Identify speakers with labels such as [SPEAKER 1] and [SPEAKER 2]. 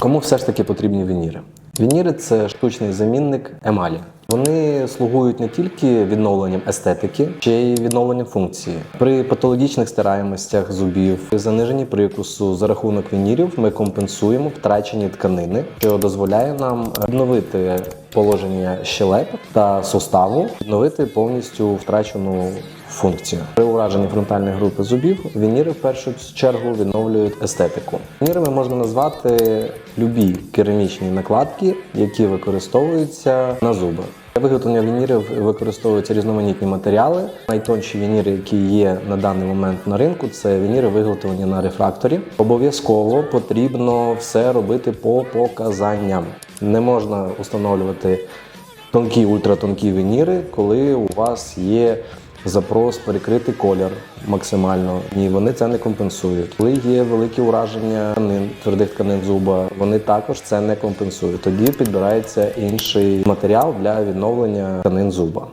[SPEAKER 1] Кому все ж таки потрібні вініри? Вініри це штучний замінник емалі. Вони слугують не тільки відновленням естетики, ще й відновленням функції. При патологічних стираємостях зубів, при заниженні прикусу за рахунок вінірів ми компенсуємо втрачені тканини, що дозволяє нам відновити положення щелеп та суставу, відновити повністю втрачену функцію. При ураженні фронтальної групи зубів вініри в першу чергу відновлюють естетику. Вінірами можна назвати любі керамічні накладки, які використовуються на зубах. Для виготовлення вінірів використовуються різноманітні матеріали. Найтонші вініри, які є на даний момент на ринку, це вініри виготовлені на рефракторі. Обов'язково потрібно все робити по показанням. Не можна встановлювати тонкі, ультратонкі вініри, коли у вас є запрос перекрити колір максимально. Ні, вони це не компенсують. Коли є великі ураження тканин, твердих тканин зуба, вони також це не компенсують. Тоді підбирається інший матеріал для відновлення тканин зуба.